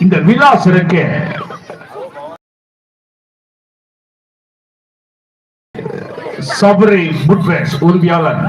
இந்த விழா சிறக்க சபரி புட்வேஸ் உறுதியாளர்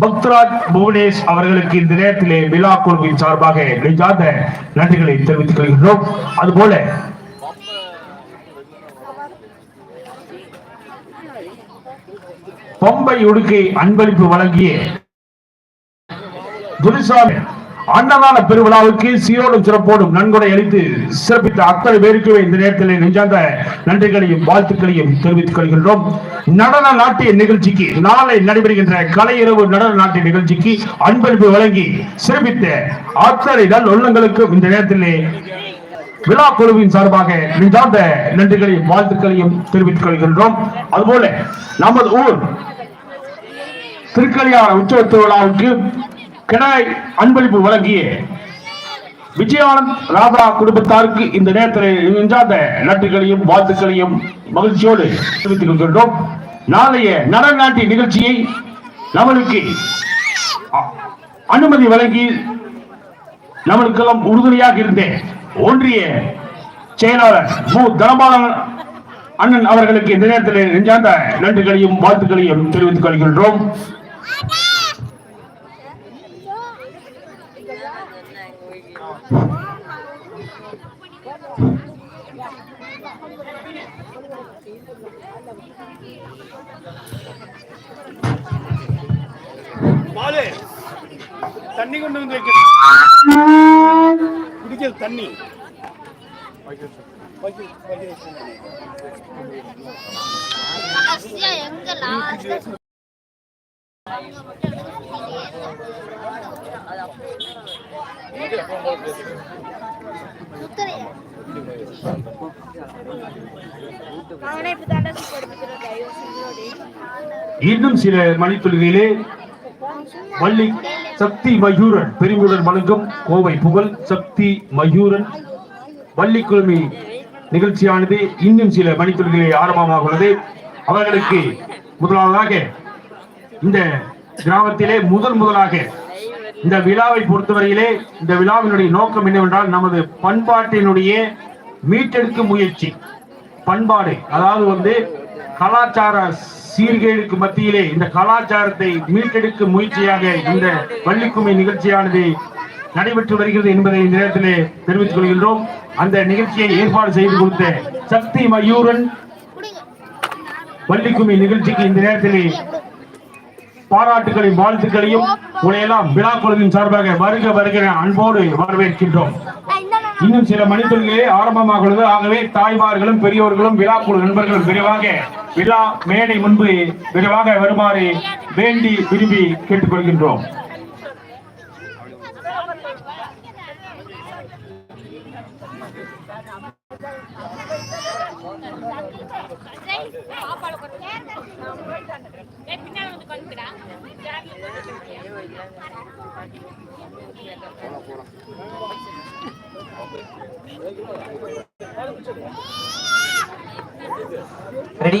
பக்தராஜ் புவனேஷ் அவர்களுக்கு இந்த நேரத்திலே விழா குழுவின் சார்பாக நெஞ்சார்ந்த நன்றிகளை தெரிவித்துக் கொள்கின்றோம். அதுபோல பொம்பை உடுக்கை அன்பளிப்பு வழங்கிய துரிசாமி அன்னதான பெருவிழாவுக்கு சீரோடும் சிறப்போடும் நன்கொடை அளித்து சிறப்பித்த அத்தனை பேருக்குமே இந்த நேரத்தில் நெஞ்சார்ந்த நன்றிகளையும் வாழ்த்துக்களையும் தெரிவித்துக் கொள்கின்றோம். நடன நாட்டிய நிகழ்ச்சிக்கு நாளை நடைபெறுகின்ற கலையிரவு நடன நாட்டிய நிகழ்ச்சிக்கு அன்பளிப்பு வழங்கி சிறப்பித்த அத்தனை நல் உள்ளங்களுக்கும் இந்த நேரத்திலே விழா குழுவின் சார்பாக நெஞ்சார்ந்த நன்றிகளையும் வாழ்த்துக்களையும் தெரிவித்துக் கொள்கின்றோம். அதுபோல நமது ஊர் திருக்கல்யாண உற்சவ திருவிழாவுக்கு கிடாய் அன்பளிப்பு வழங்கிய விஜயானந்த் ராதா குடும்பத்தாருக்கு இந்த நேரத்தில் நெஞ்சார்ந்த நன்றிகளையும் வாழ்த்துக்களையும் மகிழ்ச்சியோடு தெரிவித்துக் கொள்கின்றோம். நாளைய நடநாட்டி நிகழ்ச்சியை நம்மளுக்கு அனுமதி வழங்கி நம்மளுக்கெல்லாம் உறுதுணையாக இருந்த ஒன்றிய செயலாளர் மு. தனபாலன் அண்ணன் அவர்களுக்கு இந்த நேரத்தில் நெஞ்சார்ந்த நன்றிகளையும் வாழ்த்துக்களையும் தெரிவித்துக் கொள்கின்றோம். பாலு தண்ணி கொண்டு வந்து வைக்கணும் குடிக்கிற தண்ணி. எங்க இன்னும் சில மணித்துளிகளிலே வள்ளி சக்தி மயூரன் பெருங்குடன் வழங்கும் கோவை புகழ் சக்தி மயூரன். வள்ளிக்குழுமி நிகழ்ச்சியானது இன்னும் சில மணித்துளிகளே ஆரம்பமாக உள்ளது அவர்களுக்கு முதலாவதாக இந்த கிராமத்திலே முதல் முதலாக இந்த விழாவை பொறுத்தவரையிலே இந்த விழாவினுடைய நோக்கம் என்னவென்றால் நமது பண்பாட்டினுடைய மீட்டெடுக்கும் முயற்சி. பண்பாடு. அதாவது வந்து கலாச்சார சீர்கேடுக்கு மத்தியிலே இந்த கலாச்சாரத்தை மீட்டெடுக்கும் முயற்சியாக இந்த வள்ளிக்கும்மி நிகழ்ச்சியானது நடைபெற்று வருகிறது என்பதை இந்த நேரத்திலே தெரிவித்துக் கொள்கின்றோம். அந்த நிகழ்ச்சியை ஏற்பாடு செய்து கொடுத்த சக்தி மயூரன் குடிங்க நிகழ்ச்சிக்கு இந்த நேரத்திலே பாராட்டுகளையும் வாழ்த்துக்களையும் உங்களையெல்லாம் விழா குழுவின் சார்பாக வருக வருகிற அன்போடு வரவேற்கின்றோம். இன்னும் சில மனிதர்களே ஆரம்பமாக உள்ளது ஆகவே தாய்மார்களும் பெரியோர்களும் விழா குழு நண்பர்களும் விரைவாக விழா மேடை முன்பு விரைவாக வருமாறு வேண்டி விரும்பி கேட்டுக்கொள்கின்றோம். Ready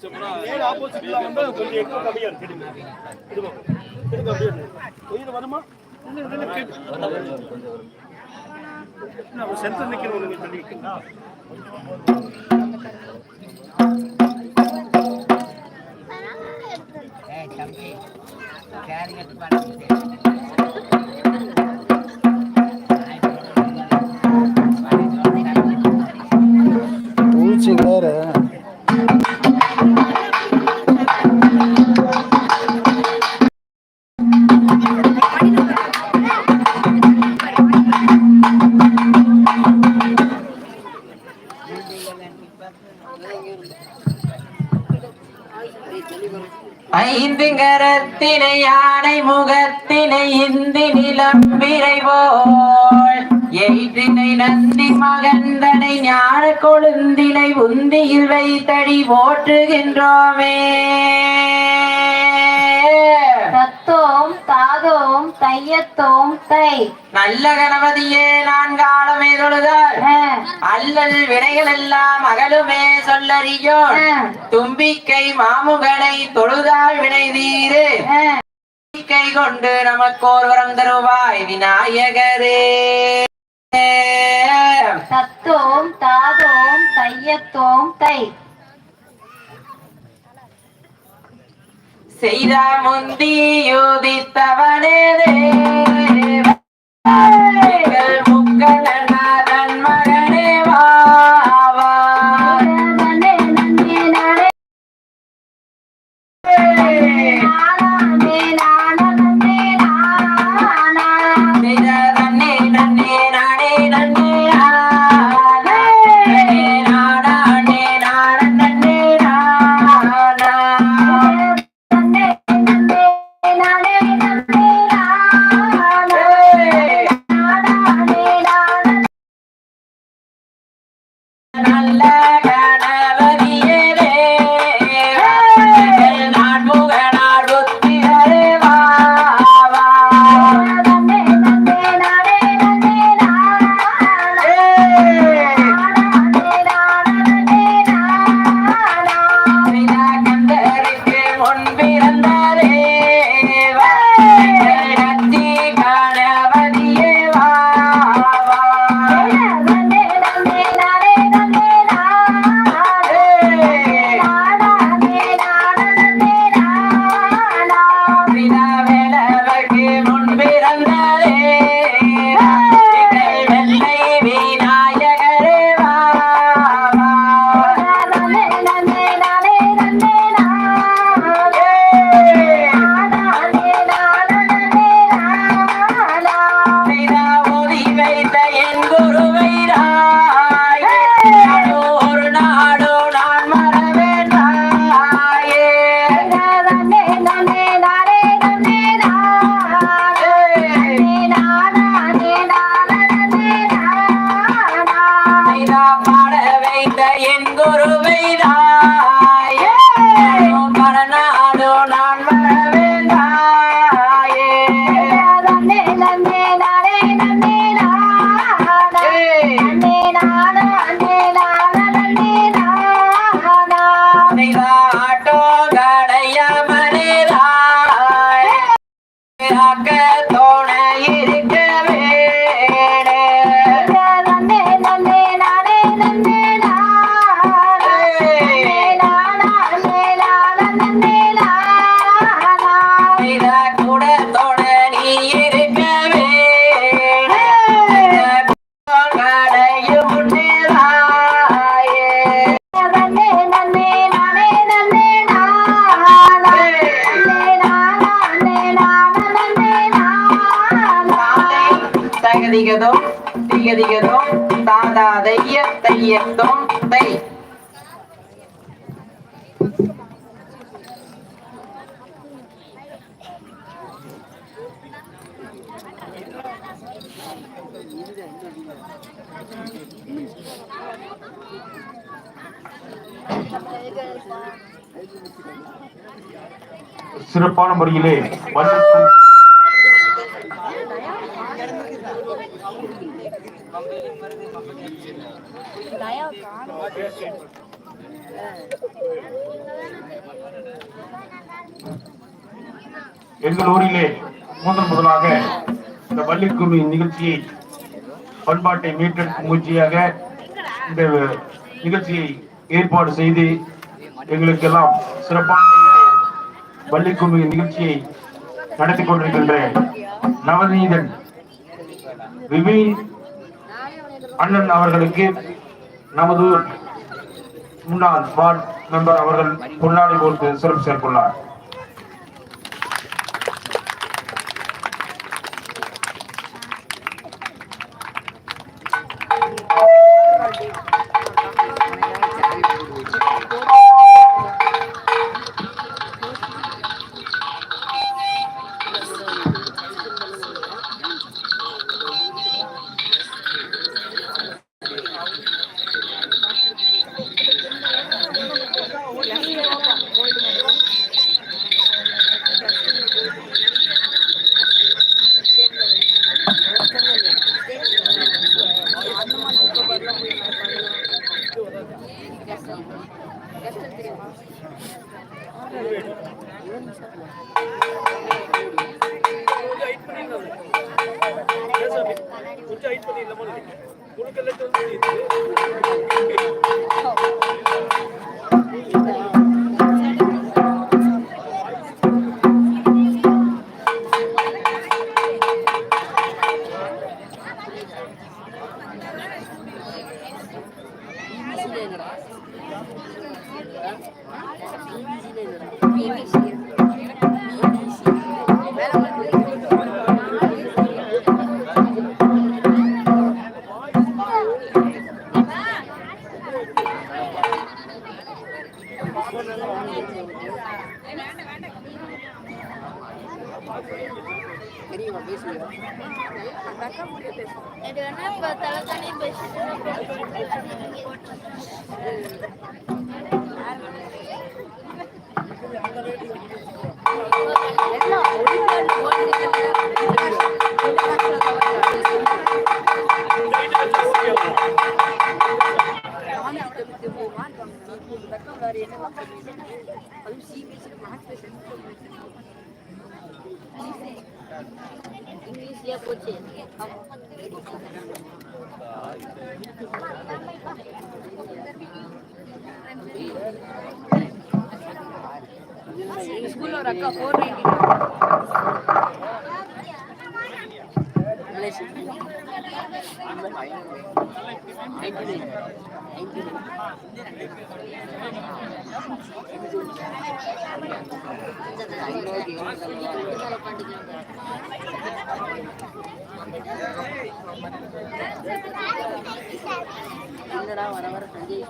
இருந்தா, நேரா opposite ல வந்து கொஞ்சம் எக்கோ கம்மியா இருக்கு. எடுங்க. எடுங்க. அப்படியே கொஞ்சம் வருமா? இல்ல, இல்ல, கரத்தினை யானை முகத்தினை இந்தி நிலம் விரைவோள். எயிற்றினை நந்தி மகந்தனை ஞான கொழுந்தினை உந்தியில் வைத்தடி போற்றுகின்றோமே தத்தோம் தாதோம் தையத்தோம் தை. நல்ல கணபதியே நான் காலமே தொழுதால் ஆ, அல்லல் வினைகள் எல்லாம் அகலுமே சொல்லறியோன் ஆ, தும்பிக்கை மாமுகனை தொழுதால் வினை தீரு. கை கொண்டு நமக்கோர் வரம் தருவாய் விநாயகரே. தத்தோம் தாதோம் தையத்தோம் தை. செய்த முந்தி யோதித்தவனே தேவ திகதிகதோம் தாதா தைய தையத்தோம் தை. சிறப்பான முறையிலே எங்கள் ஊரிலே முதன் முதலாக இந்த வள்ளிக்கும்மி நிகழ்ச்சியை பண்பாட்டை மீட்டெடுக்கும் முயற்சியாக இந்த நிகழ்ச்சியை ஏற்பாடு செய்து எங்களுக்கெல்லாம் சிறப்பான முறையிலே வள்ளிக்கும்மி நிகழ்ச்சியை நடத்தி கொண்டிருக்கின்ற நவநீதன் விபின் அண்ணன் அவர்களுக்கு நமது முன்னாள் வார்டு மெம்பர் அவர்கள் பொன்னாடை போட்டு சிறப்பு சேர்த்துள்ளார் స్కూల్లో రక్క ఫోర్ నైన్టీ என்னடா வர வர சஞ்சய்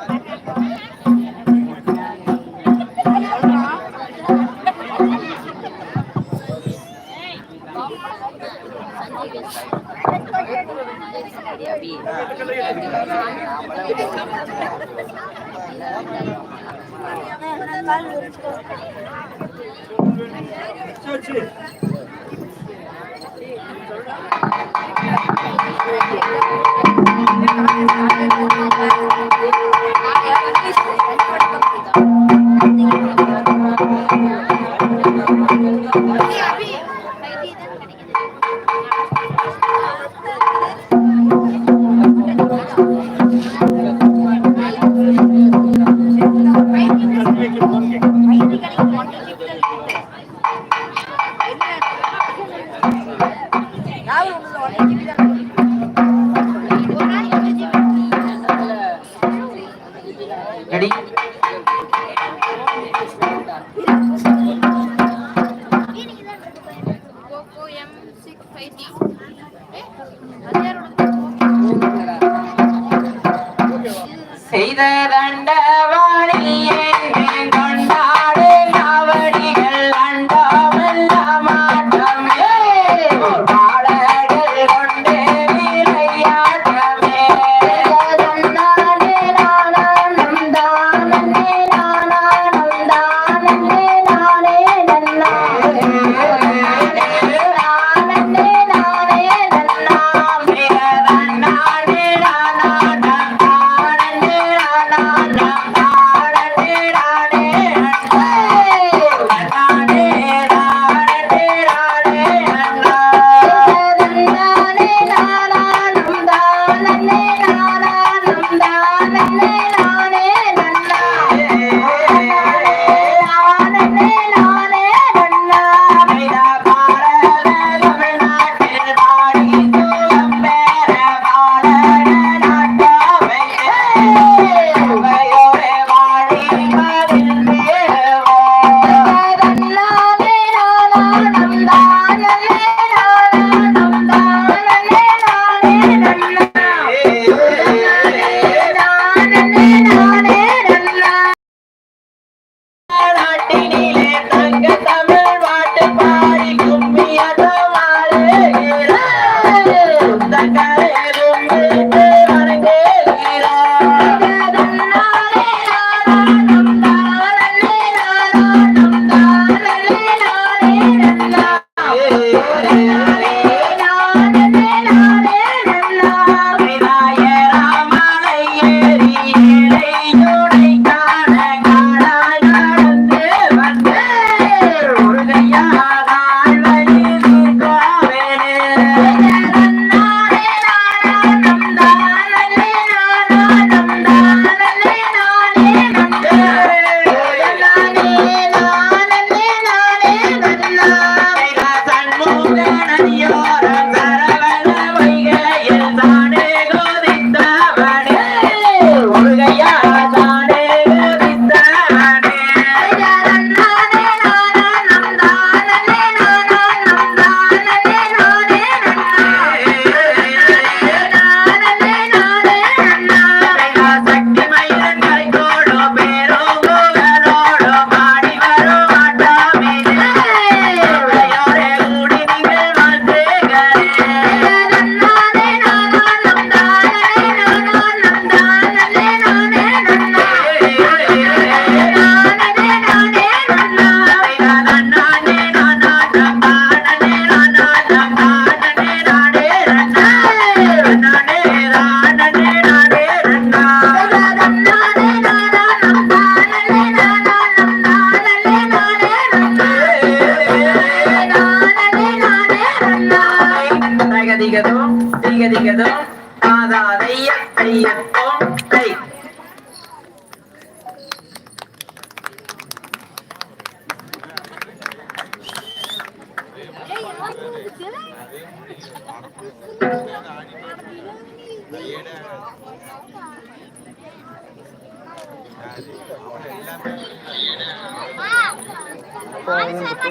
Thank you. சரி சரி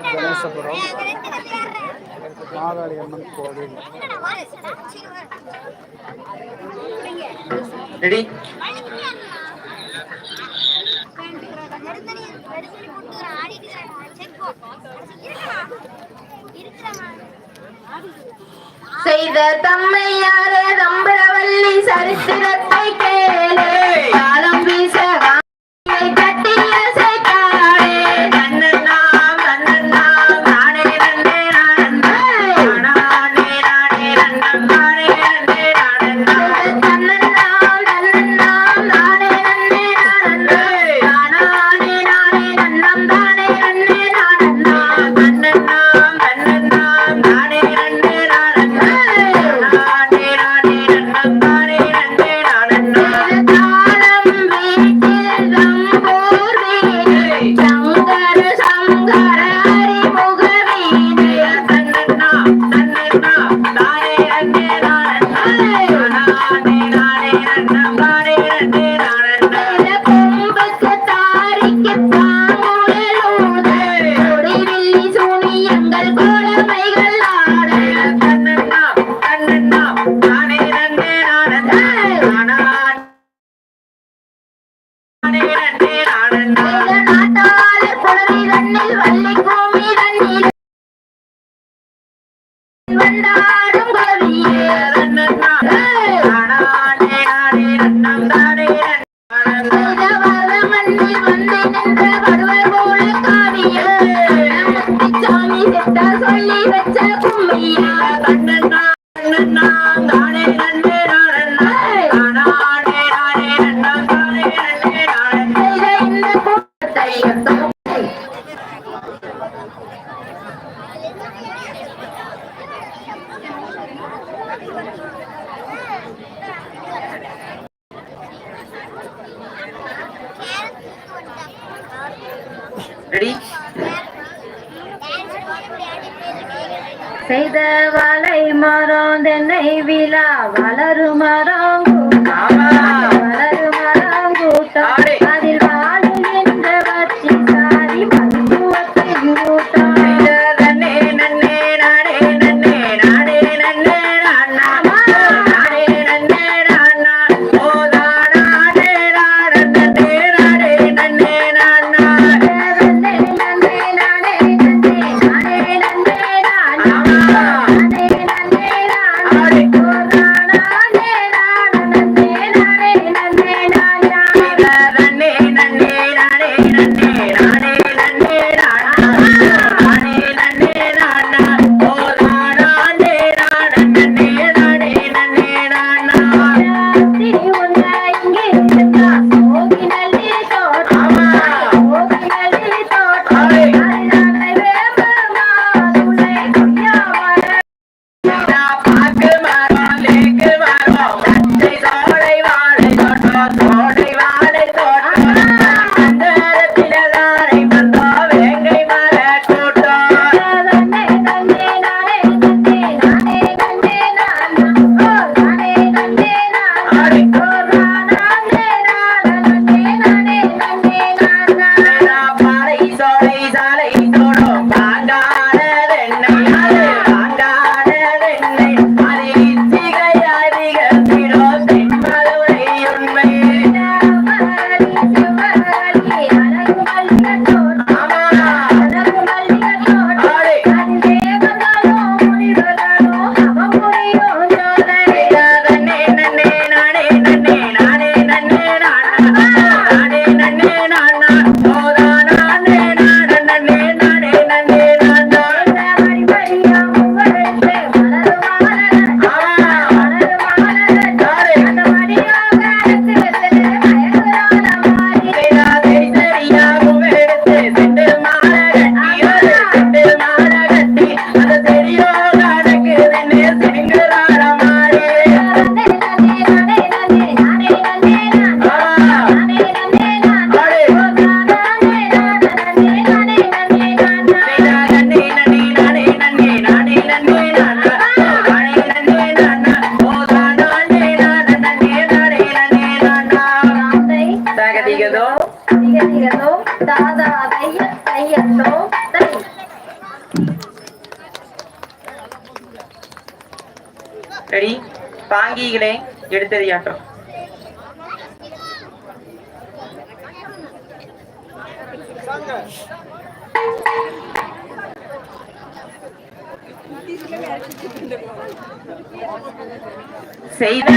கணேசபுரம் மாகாளி அம்மன் கோவில் ரெடி இருக்கிறமா செய்த தம்மையாரே தம்பரவல்லி சரித்திரத்தை கேளு. காலம் வீச சொல்லி வச்ச கும்மையா கண்ணன் நான் தானே நன்மை வளருமரம் so thankful. ரெடி பாங்கிகளை எடுத்தறியாட்டம் செய்த